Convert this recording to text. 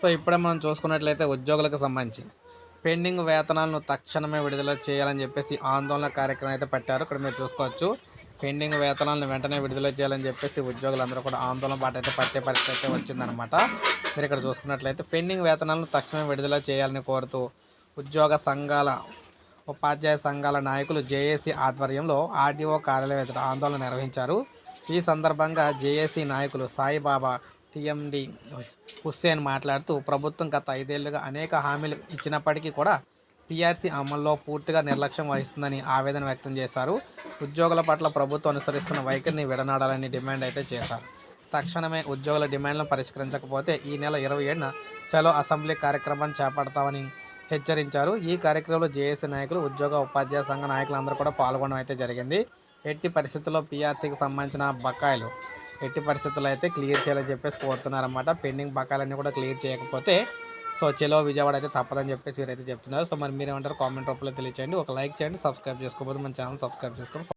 So ఇప్పుడే మనం చూసుకున్నట్లయితే ఉద్యోగులకు సంబంధించి పెండింగ్ వేతనాలను తక్షణమే విడుదల చేయాలని చెప్పేసి ఆందోళన కార్యక్రమం అయితే పెట్టారు. ఇక్కడ మీరు చూసుకోవచ్చు. పెండింగ్ వేతనాలను వెంటనే విడుదల చేయాలని చెప్పేసి ఉద్యోగులందరూ కూడా ఆందోళన బాట అయితే పట్టే పరిస్థితి అయితే వచ్చిందనమాట మీరు ఇక్కడ చూసుకున్నట్లయితే పెండింగ్ వేతనాలను తక్షణమే విడుదల చేయాలని కోరుతూ ఉద్యోగ సంఘాల ఉపాధ్యాయ సంఘాల నాయకులు జేఏసీ ఆధ్వర్యంలో ఆర్డీఓ కార్యాలయం ఎదుట ఆందోళన నిర్వహించారు. ఈ సందర్భంగా జేఏసీ నాయకులు సాయిబాబా టిఎండి హుస్సేన్ మాట్లాడుతూ ప్రభుత్వం గత ఐదేళ్ళుగా అనేక హామీలు ఇచ్చినప్పటికీ కూడా పీఆర్సీ అమల్లో పూర్తిగా నిర్లక్ష్యం వహిస్తుందని ఆవేదన వ్యక్తం చేశారు. ఉద్యోగుల పట్ల ప్రభుత్వం అనుసరిస్తున్న వైఖరిని విడనాడాలని డిమాండ్ అయితే చేశారు. తక్షణమే ఉద్యోగుల డిమాండ్లను పరిష్కరించకపోతే ఈ నెల ఇరవై ఏడున చలో అసెంబ్లీ కార్యక్రమాన్ని చేపడతామని హెచ్చరించారు. ఈ కార్యక్రమంలో జేఏసీ నాయకులు ఉద్యోగ ఉపాధ్యాయ సంఘ నాయకులందరూ కూడా పాల్గొనడం అయితే జరిగింది. ఎట్టి పరిస్థితుల్లో పీఆర్సీకి సంబంధించిన బకాయిలు ఎట్టి పరిస్థితుల్లో అయితే క్లియర్ చేయాలని చెప్పేసి కోరుతున్నారన్నమాట. పెండింగ్ బకాలన్నీ కూడా క్లియర్ చేయకపోతే సో చెలో విజయవాడ అయితే తప్పదని చెప్పేసి వీరైతే చెప్తున్నారు. సో మరి మీరేమంటారు కామెంట్ రూపంలో తెలియచేయండి. ఒక లైక్ చేయండి సబ్స్క్రైబ్ చేసుకోకపోతే మన ఛానల్ సబ్స్క్రైబ్ చేసుకోండి.